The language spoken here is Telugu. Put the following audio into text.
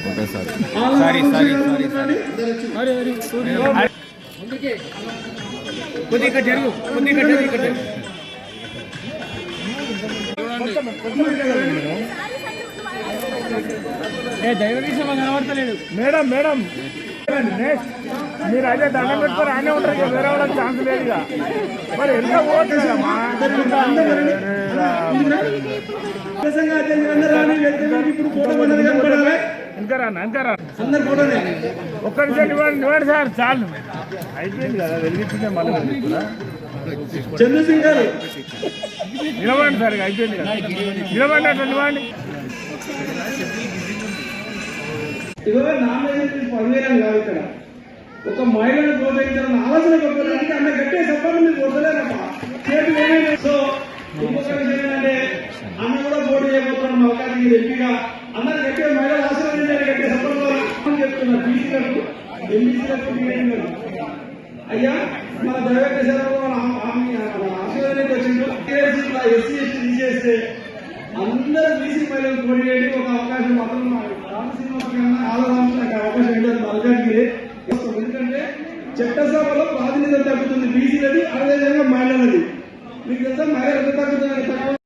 Sorry sorry sorry sorry. కొద్దిగా జరుగు కొద్దిగా జరుగు ఇక్కడ జరుగు. ఏ దైవ విషయం కనబడతలేడు మేడం మేడం. నెక్స్ట్ మీరు అదే దండం పెట్టుకొని ఆయనే ఉంటారు ఇక వేరే వాళ్ళకి ఛాన్స్ లేదు ఇక. మరి ఎంత పోతుంది ఇవ్వండి ఇవ్వండి సార్ చాలు. అయిపోయింది కదా వెలిగించిందే మళ్ళీ. చంద్రసింగ్ గారు. నిలవండి సార్ అయిపోయింది కదా. నిలవండి అట్లా నిలవండి. ఇదో నామినేషన్ పదివేలం కాదు ఇక్కడ. ఒక మహిళను ప్రోత్సహించాలని ఆలోచన పెట్టడానికి అన్న గట్టే చెప్పండి మీరు వేయలేదు. సో ఇంకొక విషయం ఏంటంటే అన్న కూడా పోటీ చేయబోతున్నాం అవకాశం ఇది ఎంపీగా. అందరు గట్టిగా అయ్యా మన దైవక సేవలో ఆశీర్వాదానికి వచ్చిండు ఎస్సీ ఎస్టీ తీసేస్తే అందరూ బీసీ మహిళలు పోటీ చేయడం ఒక అవకాశం మాత్రం రామశ్రీనివాస కన్నా ఆలోచించిన అవకాశం ఏంటంటే మరొకటి ఎందుకంటే చట్టసభలో ప్రాతినిధ్యం తగ్గుతుంది బీసీలది అదేవిధంగా మహిళలది మీకు తెలుసా మహిళలు తగ్గుతుంది తక్కువ